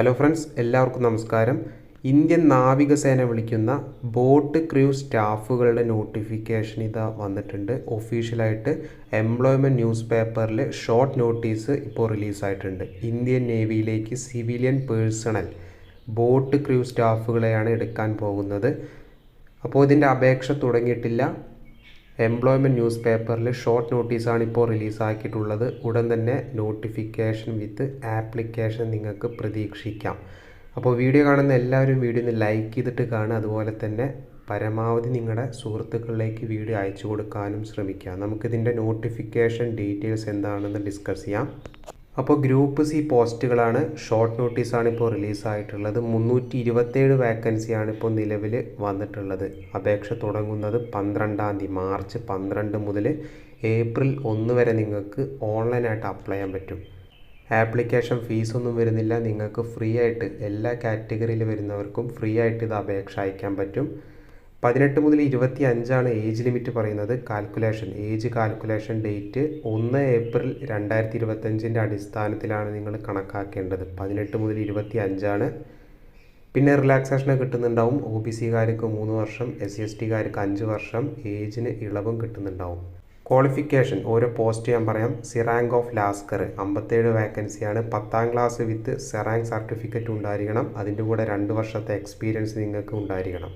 Hello friends എല്ലാവർക്കും നമസ്കാരം. Indian നാവികസേന വിളിക്കുന്ന ബോട്ട് ക്രൂ സ്റ്റാഫുകളുടെ നോട്ടിഫിക്കേഷൻ ഇതാ വന്നിട്ടുണ്ട്. ഒഫീഷ്യലായിട്ട് എംപ്ലോയ്മെന്റ് ന്യൂസ് പേപ്പറിൽ ഷോർട്ട് നോട്ടീസ് ഇപ്പോൾ റിലീസായിട്ടുണ്ട് ഇന്ത്യൻ നേവിയിലേക്ക് സിവിലിയൻ പേഴ്സണൽ ബോട്ട് ക്രൂ സ്റ്റാഫുകളെയാണ് എടുക്കാൻ പോകുന്നത്. അപ്പോൾ ഇതിന്റെ അപേക്ഷ തുടങ്ങിയിട്ടില്ല. എംപ്ലോയ്മെന്റ് ന്യൂസ് പേപ്പറിൽ ഷോർട്ട് നോട്ടീസാണ് ഇപ്പോൾ റിലീസാക്കിയിട്ടുള്ളത് ഉടൻ തന്നെ നോട്ടിഫിക്കേഷൻ വിത്ത് ആപ്ലിക്കേഷൻ നിങ്ങൾക്ക് പ്രതീക്ഷിക്കാം. അപ്പോൾ വീഡിയോ കാണുന്ന എല്ലാവരും വീഡിയോ ഒന്ന് ലൈക്ക് ചെയ്തിട്ട് കാണുക. അതുപോലെ തന്നെ പരമാവധി നിങ്ങളുടെ സുഹൃത്തുക്കളിലേക്ക് വീഡിയോ അയച്ചു കൊടുക്കാനും ശ്രമിക്കുക നമുക്കിതിന്റെ നോട്ടിഫിക്കേഷൻ ഡീറ്റെയിൽസ് എന്താണെന്ന് ഡിസ്കസ് ചെയ്യാം. അപ്പോൾ ഗ്രൂപ്പ് സി പോസ്റ്റുകളാണ്. ഷോർട്ട് നോട്ടീസാണ് ഇപ്പോൾ റിലീസായിട്ടുള്ളത്. മുന്നൂറ്റി ഇരുപത്തേഴ് വാക്കൻസിയാണ് ഇപ്പോൾ നിലവിൽ വന്നിട്ടുള്ളത്. അപേക്ഷ തുടങ്ങുന്നത് പന്ത്രണ്ടാം തീയതി മാർച്ച് പന്ത്രണ്ട് മുതൽ ഏപ്രിൽ ഒന്ന് വരെ നിങ്ങൾക്ക് ഓൺലൈനായിട്ട് അപ്ലൈ ചെയ്യാൻ പറ്റും. ആപ്ലിക്കേഷൻ ഫീസൊന്നും വരുന്നില്ല. നിങ്ങൾക്ക് ഫ്രീ ആയിട്ട് എല്ലാ കാറ്റഗറിയിൽ വരുന്നവർക്കും ഫ്രീ ആയിട്ട് ഇത് അപേക്ഷ അയക്കാൻ പറ്റും. പതിനെട്ട് മുതൽ ഇരുപത്തി അഞ്ചാണ് ഏജ് ലിമിറ്റ് പറയുന്നത്. കാൽക്കുലേഷൻ ഏജ് കാൽക്കുലേഷൻ ഡേറ്റ് ഒന്ന് ഏപ്രിൽ രണ്ടായിരത്തി ഇരുപത്തഞ്ചിന്റെ അടിസ്ഥാനത്തിലാണ് നിങ്ങൾ കണക്കാക്കേണ്ടത്. പതിനെട്ട് മുതൽ ഇരുപത്തി അഞ്ചാണ് പിന്നെ റിലാക്സേഷൻ കിട്ടുന്നുണ്ടാവും. ഒ ബി സികാർക്ക് മൂന്ന് വർഷം എസ് സി എസ് ടിക്കാർക്ക് അഞ്ച് വർഷം ഏജിന് ഇളവും കിട്ടുന്നുണ്ടാവും. ക്വാളിഫിക്കേഷൻ ഓരോ പോസ്റ്റ് ഞാൻ പറയാം. സിറാങ്ക് ഓഫ് ലാസ്കർ അമ്പത്തേഴ് വാക്കൻസിയാണ് പത്താം ക്ലാസ് വിത്ത് സെറാങ്ക് സർട്ടിഫിക്കറ്റ് ഉണ്ടായിരിക്കണം. അതിന്റെ കൂടെ രണ്ട് വർഷത്തെ എക്സ്പീരിയൻസ് നിങ്ങൾക്ക് ഉണ്ടായിരിക്കണം.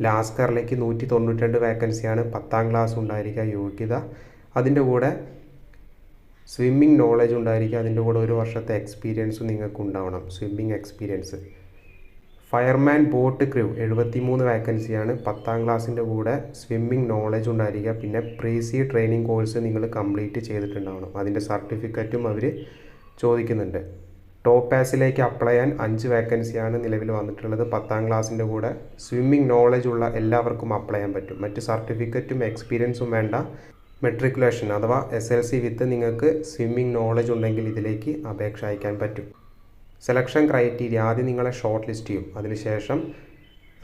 ലാസ്കറിലേക്ക് നൂറ്റി തൊണ്ണൂറ്റി രണ്ട് വേക്കൻസിയാണ് പത്താം ക്ലാസ് ഉണ്ടായിരിക്കുക യോഗ്യത. അതിന്റെ കൂടെ സ്വിമ്മിങ് നോളജ് ഉണ്ടായിരിക്കുക. അതിന്റെ കൂടെ ഒരു വർഷത്തെ എക്സ്പീരിയൻസ് നിങ്ങൾക്ക് ഉണ്ടാവണം swimming experience fireman boat crew എഴുപത്തി മൂന്ന് വേക്കൻസിയാണ് പത്താം ക്ലാസ്സിന്റെ കൂടെ സ്വിമ്മിംഗ് നോളജ് ഉണ്ടായിരിക്കുക. പിന്നെ പ്രീസി ട്രെയിനിങ് കോഴ്സ് നിങ്ങൾ കംപ്ലീറ്റ് ചെയ്തിട്ടുണ്ടാവണം. അതിന്റെ സർട്ടിഫിക്കറ്റും അവർ ചോദിക്കുന്നുണ്ട്. ടോപ്പ് പാസിലേക്ക് അപ്ലൈ ചെയ്യാൻ അഞ്ച് വേക്കൻസിയാണ് നിലവിൽ വന്നിട്ടുള്ളത്. പത്താം ക്ലാസ്സിന്റെ കൂടെ സ്വിമ്മിംഗ് നോളജ് ഉള്ള എല്ലാവർക്കും അപ്ലൈ ചെയ്യാൻ പറ്റും. മറ്റ് സർട്ടിഫിക്കറ്റും എക്സ്പീരിയൻസും വേണ്ട മെട്രിക്കുലേഷൻ അഥവാ എസ് എൽ സി വിത്ത് നിങ്ങൾക്ക് സ്വിമ്മിംഗ് നോളജ് ഉണ്ടെങ്കിൽ ഇതിലേക്ക് അപേക്ഷ അയക്കാൻ പറ്റും. സെലക്ഷൻ ക്രൈറ്റീരിയ ആദ്യം നിങ്ങളെ ഷോർട്ട് ലിസ്റ്റ് ചെയ്യും. അതിനുശേഷം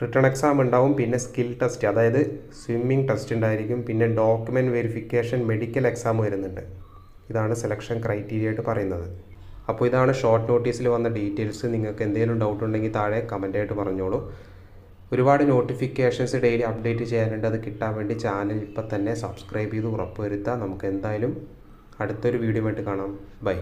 റിട്ടേൺ എക്സാം ഉണ്ടാവും. പിന്നെ സ്കിൽ ടെസ്റ്റ് അതായത് സ്വിമ്മിംഗ് ടെസ്റ്റ് ഉണ്ടായിരിക്കും. പിന്നെ ഡോക്യുമെന്റ് വെരിഫിക്കേഷൻ മെഡിക്കൽ എക്സാം വരുന്നുണ്ട്. ഇതാണ് സെലക്ഷൻ ക്രൈറ്റീരിയ ആയിട്ട് പറയുന്നത്. അപ്പോൾ ഇതാണ് ഷോർട്ട് നോട്ടീസിൽ വന്ന ഡീറ്റെയിൽസ് നിങ്ങൾക്ക് എന്തെങ്കിലും ഡൗട്ട് ഉണ്ടെങ്കിൽ താഴെ കമന്റായിട്ട് പറഞ്ഞോളൂ. ഒരുപാട് നോട്ടിഫിക്കേഷൻസ് ഡെയിലി അപ്ഡേറ്റ് ചെയ്യാനുണ്ട്. അത് കിട്ടാൻ വേണ്ടി ചാനൽ ഇപ്പം തന്നെ സബ്സ്ക്രൈബ് ചെയ്ത് ഉറപ്പുവരുത്തുക. നമുക്ക് എന്തായാലും അടുത്തൊരു വീഡിയോ ആയിട്ട് കാണാം. ബൈ